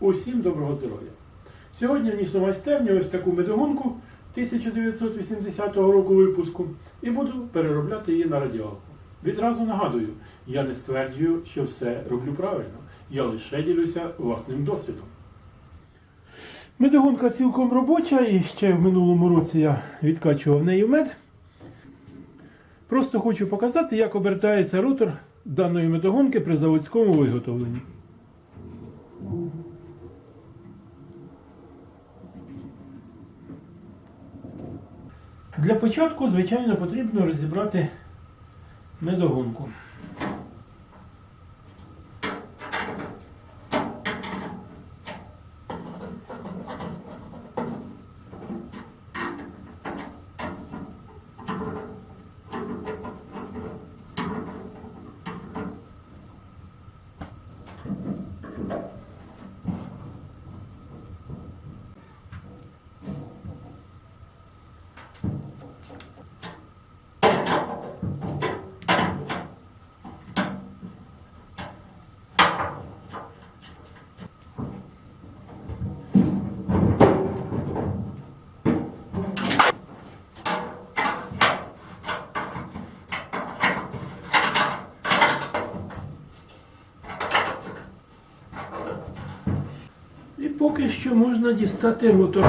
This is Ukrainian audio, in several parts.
Усім доброго здоров'я! Сьогодні у майстерню ось таку медогонку 1980 року випуску і буду переробляти її на радіалку. Відразу нагадую, я не стверджую, що все роблю правильно. Я лише ділюся власним досвідом. Медогонка цілком робоча, і ще в минулому році я відкачував нею мед. Просто хочу показати, як обертається ротор даної медогонки при заводському виготовленні. Для початку, звичайно, потрібно розібрати медогонку. Поки що можна дістати ротор.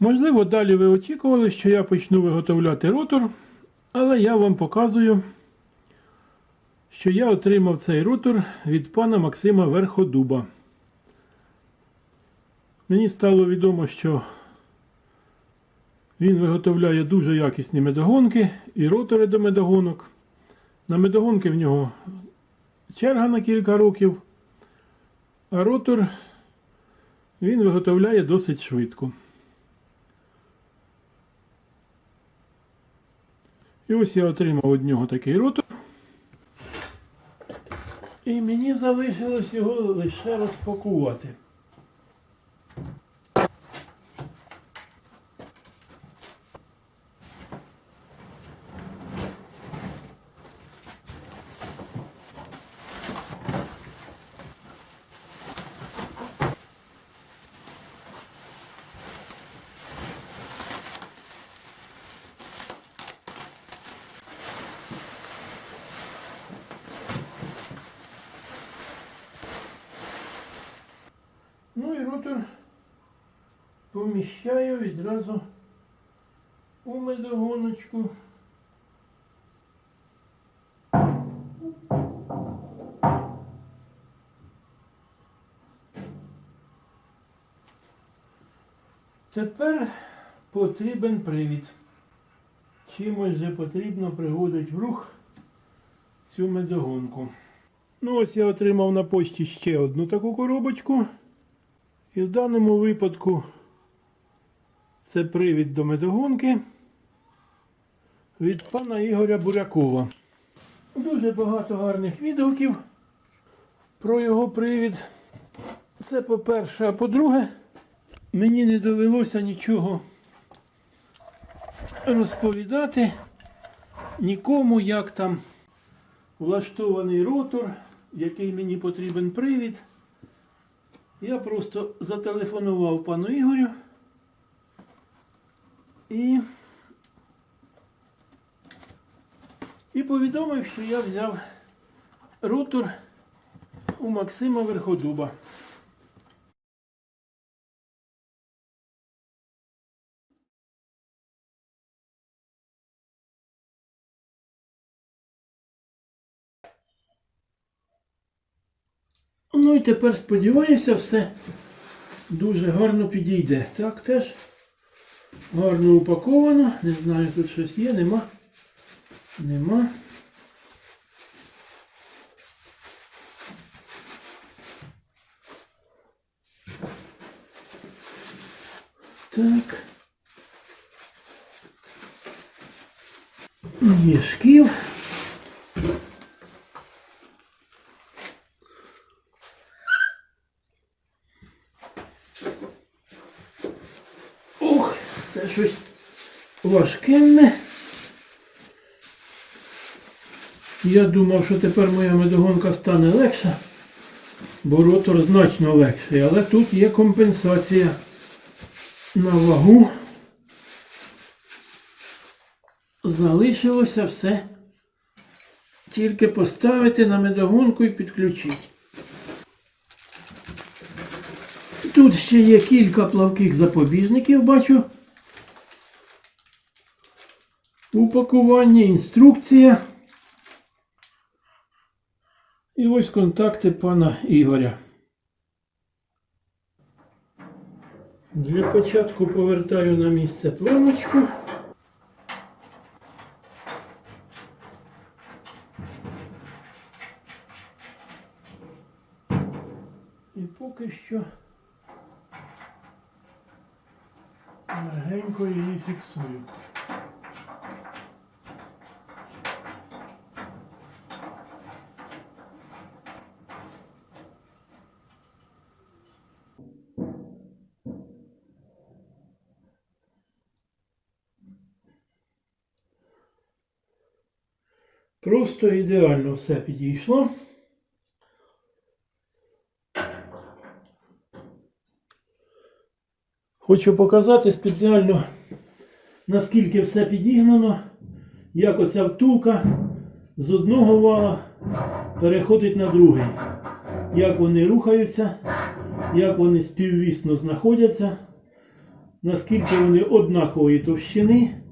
Можливо, далі ви очікували, що я почну виготовляти ротор, але я вам показую, що я отримав цей ротор від пана Максима Верходуба. Мені стало відомо, що він виготовляє дуже якісні медогонки і ротори до медогонок. На медогонки в нього черга на кілька років, а ротор він виготовляє досить швидко. І ось я отримав від нього такий ротор. І мені залишилось його лише розпакувати. Ну поміщаю відразу у медогоночку. Тепер потрібен привід. Чимось же потрібно приводити в рух цю медогонку. Ну ось я отримав на почті ще одну таку коробочку. І в даному випадку це привід до медогонки від пана Ігоря Бурякова. Дуже багато гарних відгуків про його привід. Це по-перше, а по-друге, мені не довелося нічого розповідати нікому, як там влаштований ротор, який мені потрібен привід. Я просто зателефонував пану Ігорю і, і повідомив, що я взяв ротор у Максима Верходуба. Ну і тепер сподіваюся, все дуже гарно підійде. Так теж гарно упаковано. Не знаю, тут щось є, нема. Нема. Так. Є шкіл. Ох, це щось важкенне. Я думав, що тепер моя медогонка стане легша, бо ротор значно легший, але тут є компенсація на вагу. Залишилося все. Тільки поставити на медогонку і підключити. Тут ще є кілька плавких запобіжників, бачу. Упакування, інструкція. І ось контакти пана Ігоря. Для початку повертаю на місце планочку. І поки що легенько її фіксую. Просто ідеально все підійшло. Хочу показати спеціально, наскільки все підігнано, як оця втулка з одного вала переходить на другий. Як вони рухаються, як вони співвісно знаходяться, наскільки вони однакової товщини.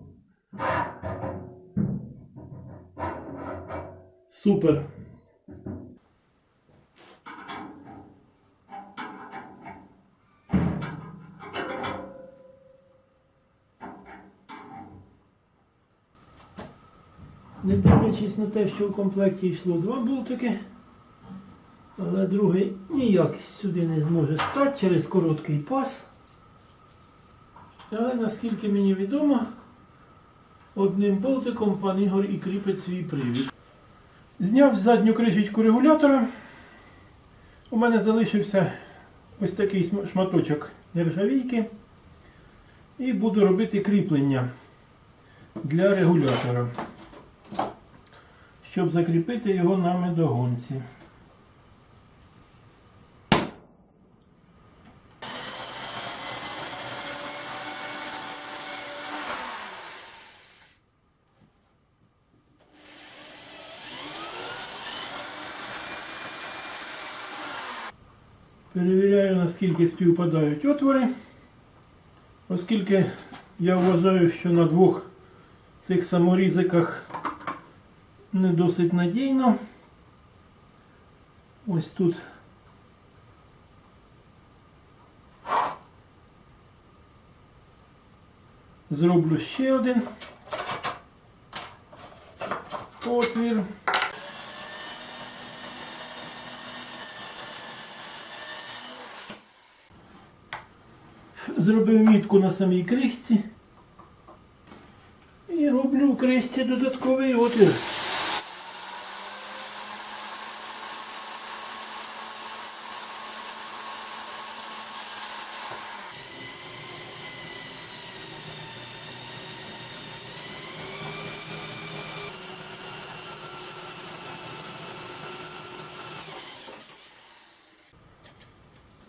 Супер. Не дивлячись на те, що в комплекті йшло два болтики, але другий ніяк сюди не зможе стати через короткий пас. Але наскільки мені відомо, одним болтиком пан Ігор і кріпить свій привід. Зняв задню кришечку регулятора. У мене залишився ось такий шматочок нержавійки. І буду робити кріплення для регулятора, щоб закріпити його на медогонці. Перевіряю, наскільки співпадають отвори, оскільки я вважаю, що на двох цих саморізиках не досить надійно. Ось тут зроблю ще один отвір. Зробив мітку на самій кришці. І роблю в кришці додатковий отвір.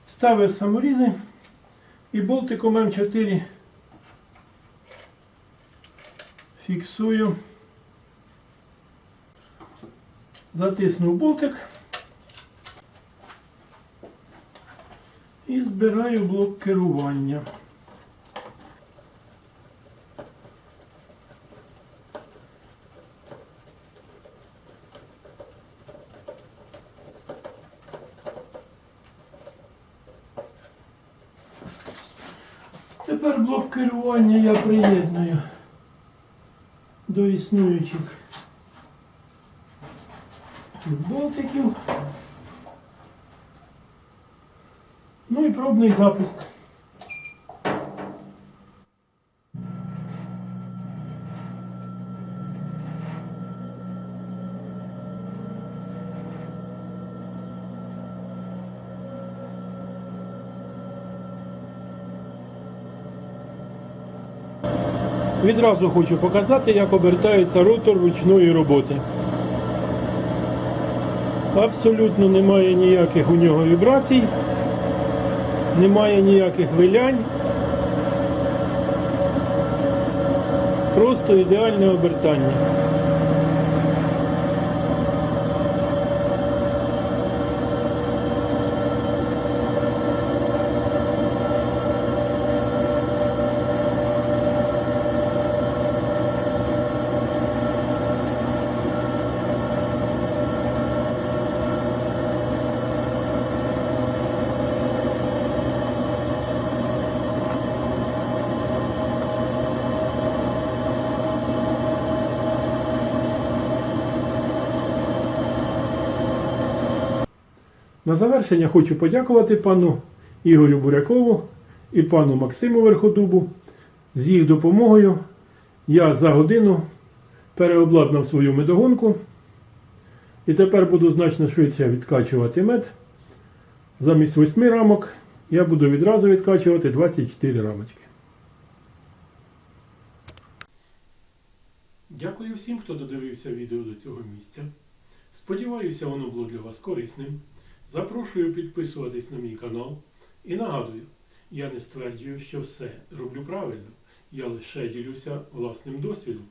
Вставив саморізи. І болтиком М4 фіксую, затиснув болтик і збираю блок керування. Тепер блок керування я приєдную до існуючих тут болтиків. Ну і пробний запуск. Відразу хочу показати, як обертається ротор ручної роботи. Абсолютно немає ніяких у нього вібрацій, немає ніяких вилянь. Просто ідеальне обертання. На завершення хочу подякувати пану Ігорю Бурякову і пану Максиму Верходубу. З їх допомогою я за годину переобладнав свою медогонку і тепер буду значно швидше відкачувати мед. Замість 8 рамок я буду відразу відкачувати 24 рамочки. Дякую всім, хто додивився відео до цього місця. Сподіваюся, воно було для вас корисним. Запрошую підписуватись на мій канал. І нагадую, я не стверджую, що все роблю правильно. Я лише ділюся власним досвідом.